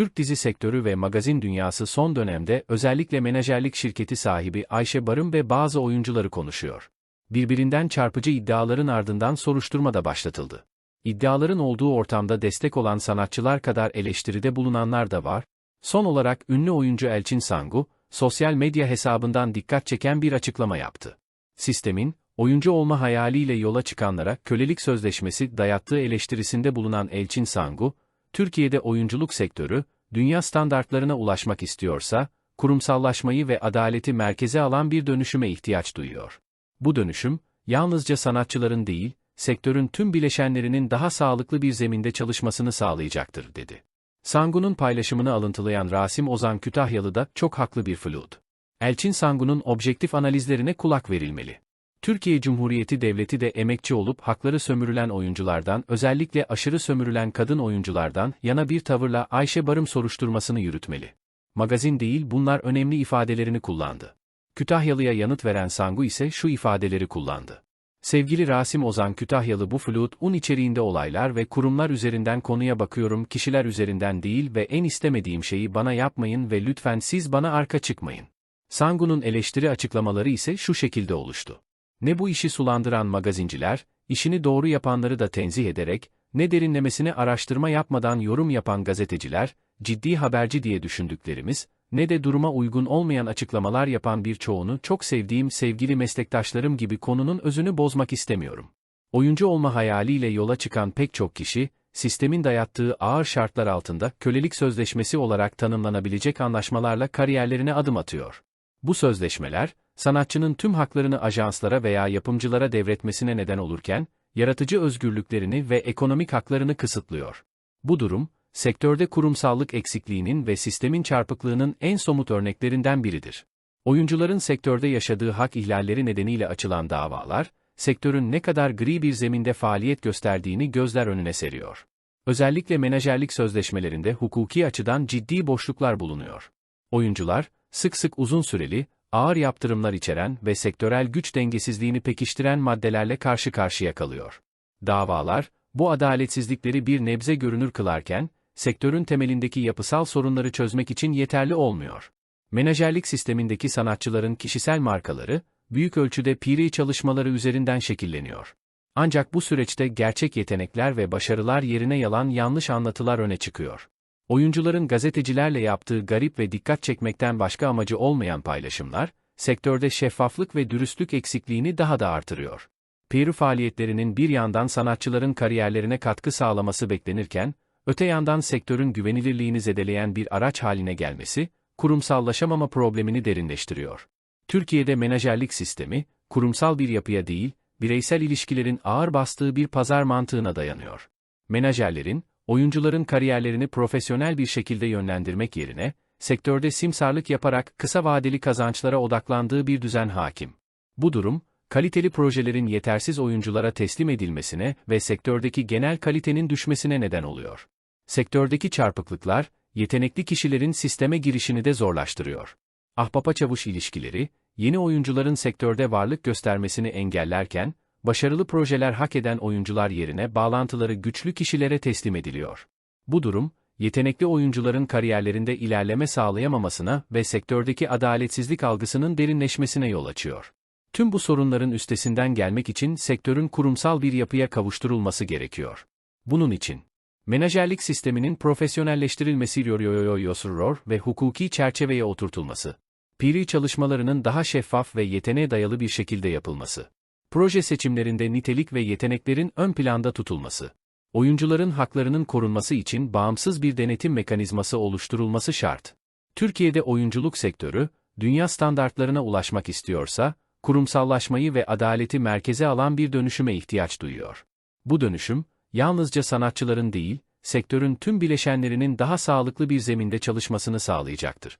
Türk dizi sektörü ve magazin dünyası son dönemde özellikle menajerlik şirketi sahibi Ayşe Barım ve bazı oyuncuları konuşuyor. Birbirinden çarpıcı iddiaların ardından soruşturma da başlatıldı. İddiaların olduğu ortamda destek olan sanatçılar kadar eleştiride bulunanlar da var. Son olarak ünlü oyuncu Elçin Sangu, sosyal medya hesabından dikkat çeken bir açıklama yaptı. Sistemin, oyuncu olma hayaliyle yola çıkanlara kölelik sözleşmesi dayattığı eleştirisinde bulunan Elçin Sangu, Türkiye'de oyunculuk sektörü, dünya standartlarına ulaşmak istiyorsa, kurumsallaşmayı ve adaleti merkeze alan bir dönüşüme ihtiyaç duyuyor. Bu dönüşüm, yalnızca sanatçıların değil, sektörün tüm bileşenlerinin daha sağlıklı bir zeminde çalışmasını sağlayacaktır, dedi. Sangu'nun paylaşımını alıntılayan Rasim Ozan Kütahyalı da çok haklı bir flüt. Elçin Sangu'nun objektif analizlerine kulak verilmeli. Türkiye Cumhuriyeti Devleti de emekçi olup hakları sömürülen oyunculardan, özellikle aşırı sömürülen kadın oyunculardan yana bir tavırla Ayşe Barım soruşturmasını yürütmeli. Magazin değil bunlar önemli ifadelerini kullandı. Kütahyalı'ya yanıt veren Sangu ise şu ifadeleri kullandı. Sevgili Rasim Ozan Kütahyalı bu flüt un içeriğinde olaylar ve kurumlar üzerinden konuya bakıyorum kişiler üzerinden değil ve en istemediğim şeyi bana yapmayın ve lütfen siz bana arka çıkmayın. Sangu'nun eleştiri açıklamaları ise şu şekilde oluştu. Ne bu işi sulandıran magazinciler, işini doğru yapanları da tenzih ederek, ne derinlemesine araştırma yapmadan yorum yapan gazeteciler, ciddi haberci diye düşündüklerimiz, ne de duruma uygun olmayan açıklamalar yapan birçoğunu çok sevdiğim sevgili meslektaşlarım gibi konunun özünü bozmak istemiyorum. Oyuncu olma hayaliyle yola çıkan pek çok kişi, sistemin dayattığı ağır şartlar altında kölelik sözleşmesi olarak tanımlanabilecek anlaşmalarla kariyerlerine adım atıyor. Bu sözleşmeler, sanatçının tüm haklarını ajanslara veya yapımcılara devretmesine neden olurken, yaratıcı özgürlüklerini ve ekonomik haklarını kısıtlıyor. Bu durum, sektörde kurumsallık eksikliğinin ve sistemin çarpıklığının en somut örneklerinden biridir. Oyuncuların sektörde yaşadığı hak ihlalleri nedeniyle açılan davalar, sektörün ne kadar gri bir zeminde faaliyet gösterdiğini gözler önüne seriyor. Özellikle menajerlik sözleşmelerinde hukuki açıdan ciddi boşluklar bulunuyor. Oyuncular, sık sık uzun süreli, ağır yaptırımlar içeren ve sektörel güç dengesizliğini pekiştiren maddelerle karşı karşıya kalıyor. Davalar, bu adaletsizlikleri bir nebze görünür kılarken, sektörün temelindeki yapısal sorunları çözmek için yeterli olmuyor. Menajerlik sistemindeki sanatçıların kişisel markaları, büyük ölçüde piri çalışmaları üzerinden şekilleniyor. Ancak bu süreçte gerçek yetenekler ve başarılar yerine yalan yanlış anlatılar öne çıkıyor. Oyuncuların gazetecilerle yaptığı garip ve dikkat çekmekten başka amacı olmayan paylaşımlar, sektörde şeffaflık ve dürüstlük eksikliğini daha da artırıyor. PR faaliyetlerinin bir yandan sanatçıların kariyerlerine katkı sağlaması beklenirken, öte yandan sektörün güvenilirliğini zedeleyen bir araç haline gelmesi, kurumsallaşamama problemini derinleştiriyor. Türkiye'de menajerlik sistemi, kurumsal bir yapıya değil, bireysel ilişkilerin ağır bastığı bir pazar mantığına dayanıyor. Menajerlerin, oyuncuların kariyerlerini profesyonel bir şekilde yönlendirmek yerine, sektörde simsarlık yaparak kısa vadeli kazançlara odaklandığı bir düzen hakim. Bu durum, kaliteli projelerin yetersiz oyunculara teslim edilmesine ve sektördeki genel kalitenin düşmesine neden oluyor. Sektördeki çarpıklıklar, yetenekli kişilerin sisteme girişini de zorlaştırıyor. Ahbapa-çavuş ilişkileri, yeni oyuncuların sektörde varlık göstermesini engellerken, başarılı projeler hak eden oyuncular yerine bağlantıları güçlü kişilere teslim ediliyor. Bu durum, yetenekli oyuncuların kariyerlerinde ilerleme sağlayamamasına ve sektördeki adaletsizlik algısının derinleşmesine yol açıyor. Tüm bu sorunların üstesinden gelmek için sektörün kurumsal bir yapıya kavuşturulması gerekiyor. Bunun için, menajerlik sisteminin profesyonelleştirilmesi ve hukuki çerçeveye oturtulması, piri çalışmalarının daha şeffaf ve yeteneğe dayalı bir şekilde yapılması, proje seçimlerinde nitelik ve yeteneklerin ön planda tutulması, oyuncuların haklarının korunması için bağımsız bir denetim mekanizması oluşturulması şart. Türkiye'de oyunculuk sektörü, dünya standartlarına ulaşmak istiyorsa, kurumsallaşmayı ve adaleti merkeze alan bir dönüşüme ihtiyaç duyuyor. Bu dönüşüm, yalnızca sanatçıların değil, sektörün tüm bileşenlerinin daha sağlıklı bir zeminde çalışmasını sağlayacaktır.